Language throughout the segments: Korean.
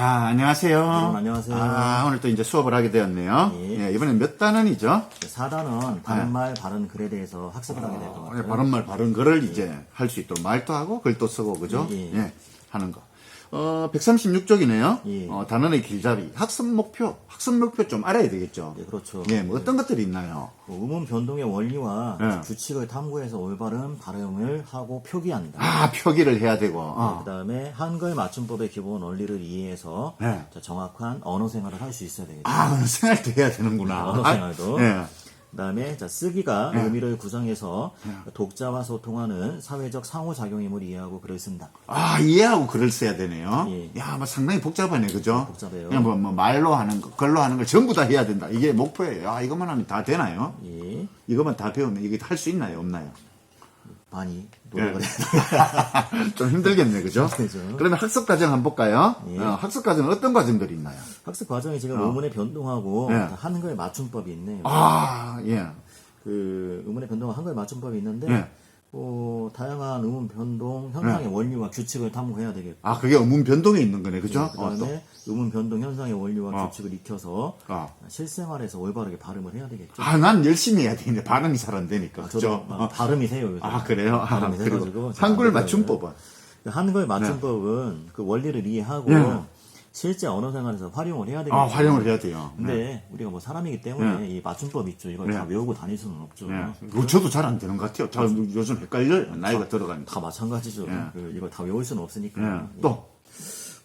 자, 안녕하세요. 여러분, 안녕하세요. 아, 오늘 또 이제 수업을 하게 되었네요. 예. 예, 이번엔 몇 단원이죠? 4단은 바른말, 바른 글에 대해서 학습을 하게 될것 어, 같아요. 바른말, 바른 글을 이제 할 수 있도록 말도 하고 글도 쓰고, 그죠? 예, 예. 하는 거. 어, 136쪽이네요. 예. 어, 단원의 길잡이. 학습 목표. 학습 목표 좀 알아야 되겠죠? 예, 그렇죠. 예, 뭐 어떤 것들이 있나요? 그 음운 변동의 원리와 예. 규칙을 탐구해서 올바른 발음을 하고 표기한다. 아, 표기를 해야 되고. 어. 그 다음에 한글 맞춤법의 기본 원리를 이해해서 네. 자, 정확한 언어 생활을 할 수 있어야 되겠죠. 아, 어느 생활도 해야 되는구나. 언어 생활도. 아, 예. 그 다음에 자, 쓰기가 네. 의미를 구성해서 독자와 소통하는 사회적 상호작용임을 이해하고 글을 쓴다. 아, 이해하고 글을 써야 되네요. 예. 야, 뭐 상당히 복잡하네, 그죠? 복잡해요. 그냥 뭐, 뭐 말로 하는 거, 글로 하는 걸 전부 다 해야 된다. 이게 목표예요. 아, 이것만 하면 다 되나요? 예, 이것만 다 배우면 이게 할 수 있나요? 없나요? 많이 예. 노력을 해야 돼요. 좀 힘들겠네, 그죠? 그죠. 그러면 학습 과정 한번 볼까요? 예. 어, 학습 과정은 어떤 과정들이 있나요? 학습 과정이 지금 의문의 변동하고 네. 한글 맞춤법이 있네요. 아, 예. 그 의문의 변동과 한글 맞춤법이 있는데 네. 어, 다양한 의문 변동 현상의 원리와 규칙을 탐구해야 되겠고 아, 그게 어문 변동에 있는 거네, 그죠? 그 어, 또. 다음에 의문 변동 현상의 원리와 어. 규칙을 익혀서 어. 실생활에서 올바르게 발음을 해야 되겠죠. 아, 난 열심히 해야 되는데 발음이 잘 안 되니까. 저도 그죠? 막 발음이 세요. 요새. 아, 그래요? 아, 발음이 그리고 세가지고 제가 한글. 맞춤법은? 한글 맞춤법은 그 원리를 이해하고 예. 실제 언어 생활에서 활용을 해야 되겠죠. 아, 활용을 해야 돼요. 근데 네. 우리가 뭐 사람이기 때문에 이 맞춤법 있죠. 이걸 네. 다 외우고 다닐 수는 없죠. 네. 그거 저도 잘 안 되는 것 같아요. 저 요즘 헷갈려요. 나이가 들어가니까. 다 마찬가지죠. 예. 그 이걸 다 외울 수는 없으니까. 예. 또,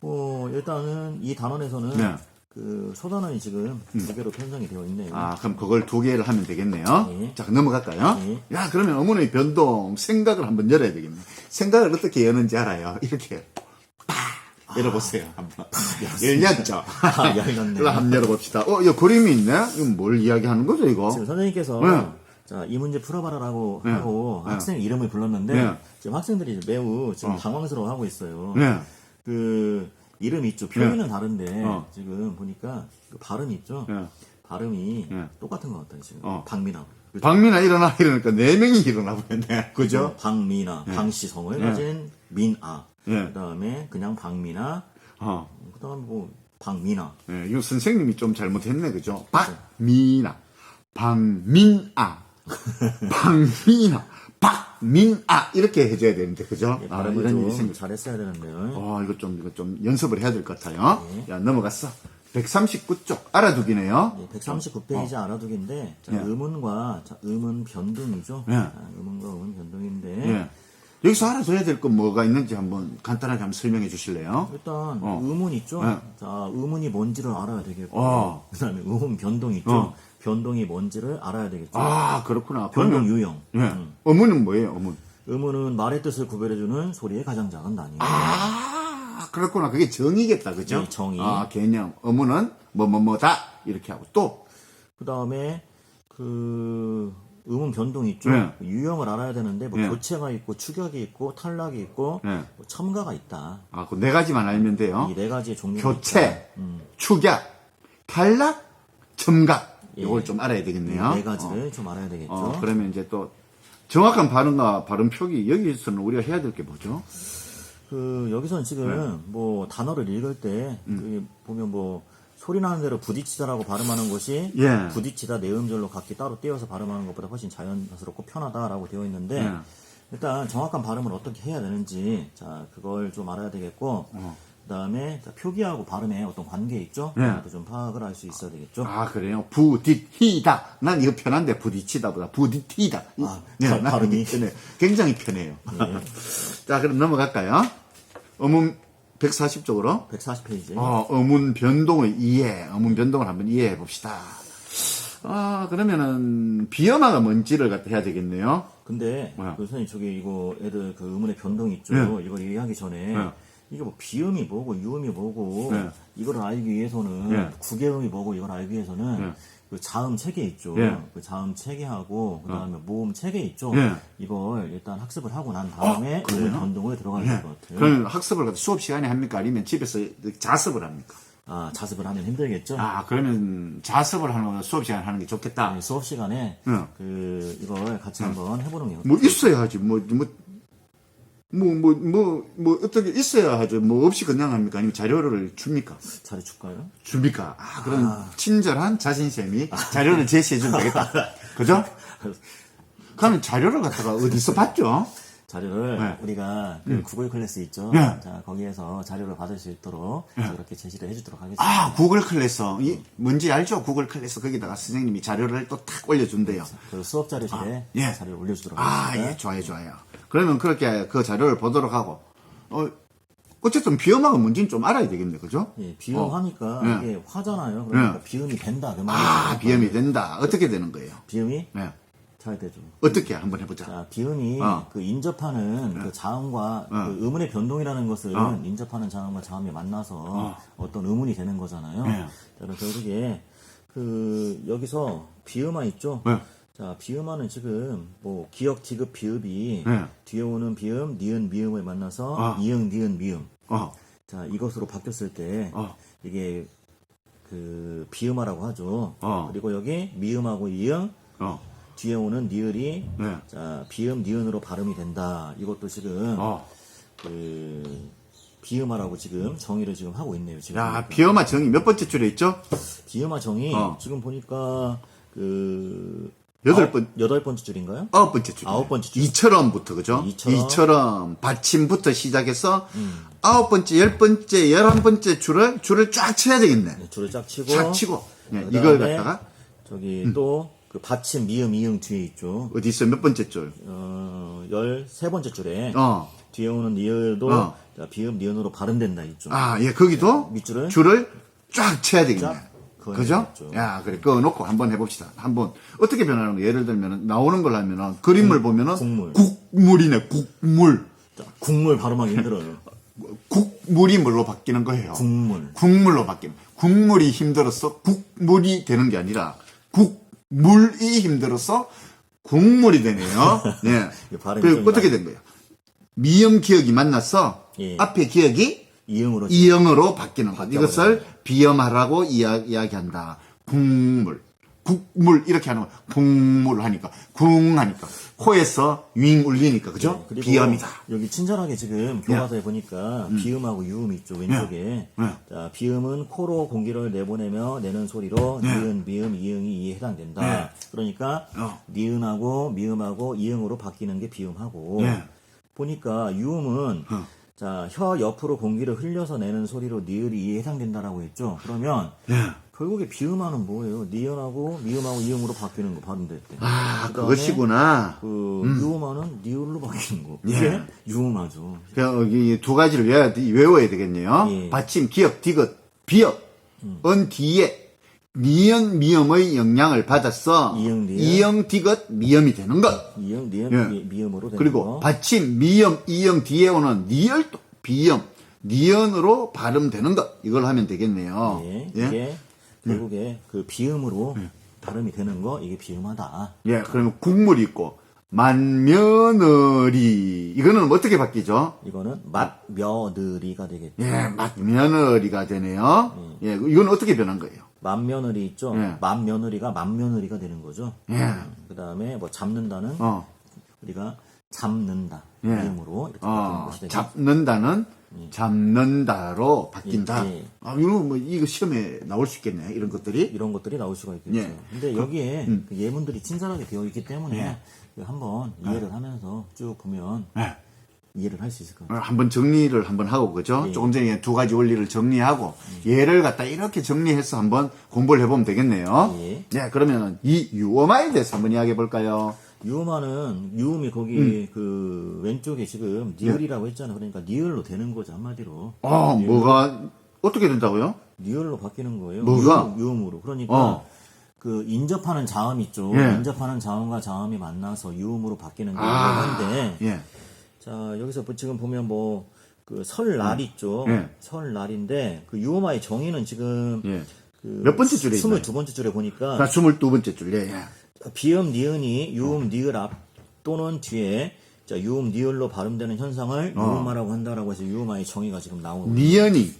뭐 일단은 이 단원에서는 네. 그 소단원이 지금 두 개로 편성이 되어 있네요. 아, 그럼 그걸 두 개를 하면 되겠네요. 예. 자, 넘어갈까요? 예. 야, 그러면 어머니의 변동, 생각을 한번 열어야 되겠네. 생각을 어떻게 여는지 알아요. 이렇게. 팍! 열어보세요. 한번. 열렸죠? 아, 열렸네. 그럼 한번 열어봅시다. 어, 이 그림이 있네? 이건 뭘 이야기하는 거죠, 이거? 지금 선생님께서 네. 자, 이 문제 풀어봐라라고 네. 하고 네. 학생 이름을 불렀는데 네. 지금 학생들이 매우 지금 어. 당황스러워 하고 있어요. 네. 그 이름 있죠. 표현은 다른데 어. 지금 보니까 그 발음이 있죠. 네. 발음이 네. 똑같은 것 같아요 지금. 어. 박민아. 그죠? 박민아 일어나 이러니까 네 명이 일어나 보겠네. 그죠? 박민아, 방씨 성을 가진 민아. 예. 그다음에 그냥 박민아. 어. 그다음 뭐 박민아. 예, 이거 선생님이 좀 잘못했네, 그죠? 박민아, 박민아, 박민아, 박민아 이렇게 해줘야 되는데, 그죠? 예, 아, 이런 일이 좀 생겼. 잘했어야 되는데요. 어, 이거 좀 이거 좀 연습을 해야 될 것 같아요. 네. 야 넘어갔어. 139쪽 알아두기네요. 예, 139페이지 알아두기인데 자, 예. 의문과 자, 의문 변동이죠. 예. 자, 의문과 의문 변동인데 예. 여기서 알아둬야 될 건 뭐가 있는지 한번 간단하게 한번 설명해 주실래요? 일단 어. 의문 있죠. 예. 자, 의문이 뭔지를 알아야 되겠고 어. 그다음에 의문 변동 있죠. 어. 변동이 뭔지를 알아야 되겠죠. 아, 그렇구나. 변동 그러면- 유형. 예. 음. 어문은 뭐예요, 어문? 의문은 말의 뜻을 구별해주는 소리의 가장 작은 단위. 아, 그렇구나. 그게 정의겠다, 그죠? 네, 정의. 아, 개념. 어문은 뭐 뭐 뭐다 이렇게 하고 또 그 다음에 그 의문 변동 있죠. 네. 유형을 알아야 되는데 뭐 네. 교체가 있고 추격이 있고 탈락이 있고 네. 뭐 첨가가 있다. 아, 그 네 가지만 알면 돼요. 이 네 가지의 종류가 교체. 음. 축약, 탈락. 예. 이걸 좀 알아야 되겠네요. 네 가지를 좀 알아야 되겠죠. 어, 어, 그러면 이제 또 정확한 발음과 발음 표기 여기서는 우리가 해야 될 게 뭐죠? 그 여기서는 지금 네. 뭐 단어를 읽을 때 음. 그 보면 뭐 소리 나는 대로 부딪히다라고 발음하는 것이 예. 부딪히다 내음절로 각기 따로 떼어서 발음하는 것보다 훨씬 자연스럽고 편하다라고 되어 있는데 예. 일단 정확한 발음을 어떻게 해야 되는지 자 그걸 좀 알아야 되겠고 그다음에 자, 표기하고 발음에 어떤 관계 있죠? 예. 그것도 좀 파악을 할 수 있어야 되겠죠. 아, 그래요? 부딪히다. 난 이거 편한데 부딪히다보다 부딪히다. 아, 네, 발음이? 편해요. 굉장히 편해요. 예. 자, 그럼 넘어갈까요? 어문 140쪽으로. 140페이지. 어, 어문 변동을 이해, 어문 변동을 한번 이해해 봅시다. 아, 그러면은 비엄화가 뭔지를 갖다 해야 되겠네요. 근데 뭐야? 그 선생님 저기 이거 애들 그 의문의 변동 있죠. 네. 이걸 이해하기 전에 네. 이게 뭐 비음이 뭐고 유음이 뭐고 네. 이걸 알기 위해서는 네. 구개음이 뭐고 이걸 알기 위해서는 네. 그 자음 체계 있죠. 네. 그 자음 체계하고 그다음에 모음 체계 있죠. 네. 이걸 일단 학습을 하고 난 다음에 어, 그래요? 변동을 들어가야 네. 될것 같아요. 그럼 학습을 수업 시간에 합니까? 아니면 집에서 자습을 합니까? 아 자습을 하면 힘들겠죠. 아, 그러면 자습을 하는 거 수업 시간에 하는 게 좋겠다. 네, 수업 시간에 네. 그 이걸 같이 한번 해보는 게 뭐 있어야지. 뭐, 뭐 뭐, 뭐, 뭐, 뭐, 어떻게 있어야 하죠. 뭐, 없이 그냥 합니까? 아니면 자료를 줍니까? 잘해줄까요? 줍니까? 아, 그런 친절한 자신쌤이 자료를 제시해주면 되겠다. 그죠? 그러면 자료를 갖다가 어디서 봤죠? 자료를 네. 우리가 그 구글 클래스 있죠. 네. 자 거기에서 자료를 받을 수 있도록 그렇게 제시를 해주도록 하겠습니다. 아, 구글 클래스. 이, 뭔지 알죠? 구글 클래스. 거기다가 선생님이 자료를 또 탁 올려준대요. 그리고 수업 자료실에 아, 예. 자료를 올려주도록 아, 하겠습니다. 예, 좋아요, 좋아요. 그러면 그렇게 그 자료를 보도록 하고, 어, 어쨌든 비염하고 뭔지는 좀 알아야 되겠네, 그죠? 예, 비음하니까 어. 이게 화잖아요. 그러니까 네. 비음이 된다 그 말이죠. 아, 비염이 된다. 어떻게 되는 거예요? 비음이 네. 잘 되죠. 어떻게 한번 해보자. 자, 비음이 어. 그 인접하는 그 자음과 그 음운의 변동이라는 것은 어. 인접하는 자음과 자음이 만나서 어. 떤 음운이 되는 거잖아요. 네. 자, 결국에 그 여기서 비음화 있죠. 네. 자, 비음화는 지금 뭐 기역, 디귿, 비읍이 네. 뒤에 오는 비음, 니은, 미음을 만나서 어. 이응, 니은, 미음. 어, 자, 이것으로 바뀌었을 때 어. 이게 그 비음화라고 하죠. 어. 그리고 여기 미음하고 이응, 어, 뒤에 오는 니을이 네. 자 비음 니은으로 발음이 된다. 이것도 지금 어. 그 비음화라고 지금 정의를 지금 하고 있네요. 지금 야. 비염화 정의 몇 번째 줄에 있죠? 비음화 정의 어. 지금 보니까 그 여덟 번- 여덟 번째 줄인가요? 아홉 번째 줄. 아홉 번째 줄. 이처럼부터, 그죠? 이처럼. 이처럼, 받침부터 시작해서, 음. 아홉 번째, 열 번째, 열한 번째 줄을, 줄을 쫙 쳐야 되겠네. 네, 줄을 쫙 치고 쫙 치고. 예, 그다음에 이걸 갖다가, 저기 또그 받침 미음 이응 뒤에 있죠. 어디 있어? 몇 번째 줄? 어, 열세 번째 줄에 어. 뒤에 오는 니을도 어. 자, 비음 니은으로 발음된다 있죠. 아, 예, 거기도 밑줄을 줄을 쫙 쳐야 되겠네. 쫙 그죠? 야, 그래, 그거 놓고 한번 해봅시다. 한번, 어떻게 변하는 거 예를 들면, 나오는 걸 하면은, 그림을 보면은, 국물. 국물이네, 국물. 자, 국물 발음하기 힘들어요. 국물이 뭘로 바뀌는 거예요? 국물. 국물로 바뀌는. 국물이 힘들어서 국물이 되는 게 아니라, 국물이 힘들어서 국물이 되네요. 예. 이거 발음이 그좀 어떻게 된 거예요? 미음 기억이 만나서, 예. 앞에 기억이 이응으로 이형으로 바뀌는 것. 이것을 비염하라고 이야, 이야기한다. 국물. 국물 이렇게 하는 거. 국물 하니까 궁 하니까 코에서 윙 울리니까 그죠? 네, 비염이다. 여기 친절하게 지금 교과서에 보니까 비음하고 유음이 있죠 왼쪽에. 네. 자 비음은 코로 공기를 내보내며 내는 소리로 니은, 미음, 이응이 이에 해당된다. 네. 그러니까 어. 니은하고 미음하고 이응으로 바뀌는 게 비음하고 네. 보니까 유음은 어. 자 혀 옆으로 공기를 흘려서 내는 소리로 니을이 해당된다라고 했죠. 그러면 네. 결국에 비음하는 뭐예요? 니은하고 미음하고 이응으로 바뀌는 거 발음될 때. 아, 그것이구나. 그 유음화는 니을로 바뀌는 거. 예. 이게 유음화죠. 그 여기 두 가지를 외워야, 외워야 되겠네요. 예. 음. 받침, 기억, 디귿, 비역. 은 뒤에 니은, 미음의 영향을 받아서 이응, 니은. 이응, 디귿, 미음이 되는 것. 이응, 니은, 예. 미, 미음으로 되는 그리고 거. 받침, 미음, 이음 뒤에 오는 니을도 비음, 니은으로 발음되는 것. 이걸 하면 되겠네요. 예. 예. 이게 결국에 그 비음으로 발음이 되는 거 이게 비음하다. 예, 그러면 국물이 있고, 만며느리. 이거는 어떻게 바뀌죠? 이거는 맛며느리가 되겠죠. 예, 맛며느리가 되네요. 예, 이건 어떻게 변한 거예요? 맏며느리 있죠. 예. 맏며느리가 맏며느리가 되는 거죠. 음, 예. 그 다음에 뭐 잡는다는 어, 우리가 잡는다. 예. 비음으로 이렇게 바뀌는 어, 것이 되죠. 잡는다는 잡는다로 바뀐다. 예, 예. 아, 이거 뭐, 이거 시험에 나올 수 있겠네. 이런 것들이. 이런 것들이 나올 수가 있겠죠. 예. 근데 여기에 그 예문들이 친절하게 되어 있기 때문에 그 한번 이해를 하면서 쭉 보면 예. 이해를 할 수 있을 것 같아요. 어, 한번 정리를 한번 하고 그죠? 예. 조금 전에 두 가지 원리를 정리하고 얘를 갖다 이렇게 정리해서 한번 공부를 해보면 되겠네요. 예. 네, 그러면 이 유어마에 대해서 한번 이야기해 볼까요? 유음하는 유음이 거기 음. 그 왼쪽에 지금 예. 니을이라고 했잖아. 그러니까 니을로 되는 거죠 한마디로. 어, 니을- 뭐가 어떻게 된다고요? 니을로 바뀌는 거예요. 뭐가? 유음, 으로 그러니까 어. 그 인접하는 자음 있죠. 예. 인접하는 자음과 자음이 만나서 유음으로 바뀌는 게 아. 한데 예, 자 여기서 뭐 지금 보면 뭐 그 설날 있죠. 예. 설날인데 그 유음화의 정의는 지금 예. 그몇 번째 줄에 있나요? 22번째 줄에 보니까 자, 22번째 줄, 예, 예. 비음 니은이 유음 니을 앞 또는 뒤에 자 유음 니을로 발음되는 현상을 어. 유음화라고 한다라고 해서 유음화의 정의가 지금 나오고. 니은이,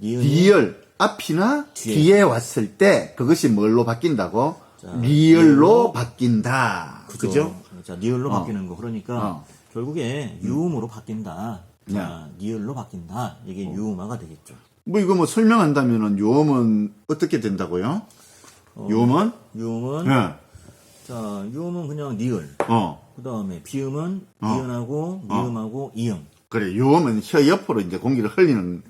니은이 리얼, 앞이나 뒤에. 뒤에. 왔을 때 그것이 뭘로 바뀐다고? 자, 리얼로 바뀐다. 그죠? 자 니을로 바뀌는 거 그러니까 어. 결국에 유음으로 바뀐다. 자, 니을로 바뀐다. 이게 유음화가 되겠죠. 뭐 이거 뭐 설명한다면은 요음은 어떻게 된다고요? 요음은? 유음은 예. 자, 유음은 그냥 니을. 어. 그 다음에 비음은 어. 니은하고 니음하고 이음. 그래, 요음은 혀 옆으로 이제 공기를 흘리는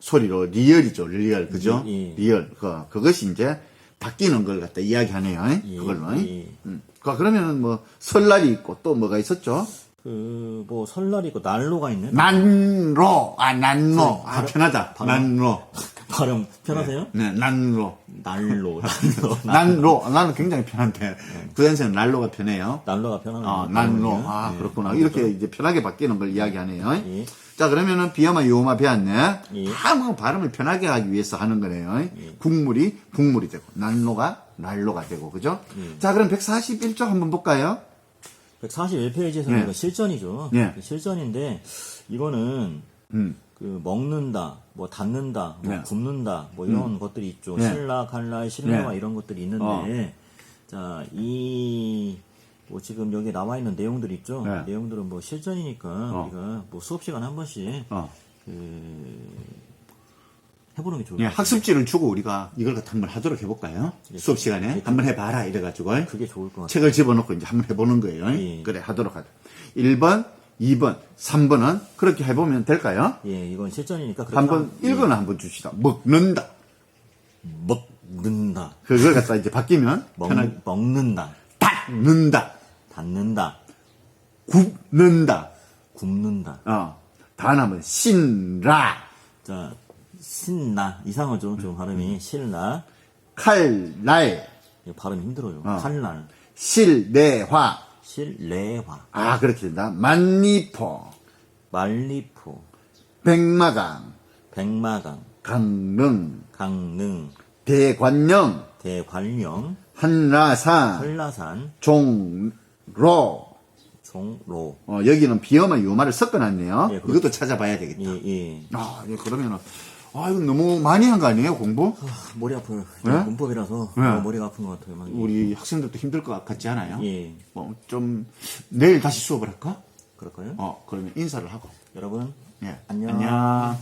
소리로 리얼이죠, 리얼. 그죠? 예, 예. 리얼. 그, 그것이 이제 바뀌는 걸 갖다 이야기하네요. 예, 그걸로. 예. 음. 그, 그러면은 뭐 설날이 있고 또 뭐가 있었죠? 그, 뭐, 설날이 있고 난로가 있는? 난로. 아, 난로. 아, 발음- 편하다. 발음- 난로. 발음 편하세요? 네, 난로. 난로, 난로. 난로. 나는 굉장히 편한데. 부연생 난로가 편해요. 난로가 편하네. 아, 난로. 아, 그렇구나. 이렇게 이제 편하게 바뀌는 걸 이야기하네요. 예. 자, 그러면은 비어마 요마 배웠네. 예. 다뭐 발음을 편하게 하기 위해서 하는 거네요. 국물이 국물이 되고, 난로가 난로가 되고, 그죠? 예. 자, 그럼 141쪽 한번 볼까요? 141페이지에서 예. 이거 실전이죠. 예. 그 실전인데, 이거는, 음. 그, 먹는다, 뭐, 닫는다, 뭐, 네. 굽는다, 뭐, 이런 것들이 있죠. 네. 신라, 칼날, 신라와 네. 이런 것들이 있는데, 어. 자, 이, 뭐, 지금 여기 나와 있는 내용들 있죠. 네. 내용들은 뭐, 실전이니까, 어. 우리가 뭐, 수업 시간 한 번씩, 어. 그, 해보는 게 좋을 예, 것 같아요. 학습지를 주고 우리가 이걸 갖다 한번 하도록 해볼까요? 수업 시간에 한번 해봐라 이래가지고 그게 좋을 것 같아요. 책을 집어넣고 이제 한번 해보는 거예요. 예. 그래 하도록 하자. 1번, 2번, 3번은 그렇게 해보면 될까요? 예, 이건 실전이니까. 그렇게 한번 하면- 예. 읽어는 한번 줍시다. 먹는다. 먹는다. 그걸 갖다 이제 바뀌면 먹, 편하게 먹는다. 닫는다. 닫는다. 굽는다. 굽는다. 어. 다음은 신라. 자, 신나. 이상하죠? 좀 발음이. 신나. 칼날. 이거 발음 힘들어요. 어. 칼날. 실내화. 실내화. 아, 그렇게 된다. 만리포. 말리포. 백마강. 백마강. 강릉. 강릉. 대관령. 대관령. 한라산. 한라산. 종로. 종로. 어, 여기는 비어만 요마를 섞어놨네요. 예, 그렇죠. 이것도 찾아봐야 되겠다. 예, 예. 아, 예, 그러면은, 아, 이거 너무 많이 한 거 아니에요, 공부? 아, 머리 아파요. 네? 문법이라서 네. 어, 머리가 아픈 것 같아요. 막. 우리 학생들도 힘들 것 같지 않아요? 예. 뭐, 좀, 내일 다시 수업을 할까? 그럴까요? 어, 그러면 인사를 하고. 여러분, 예. 안녕. 안녕.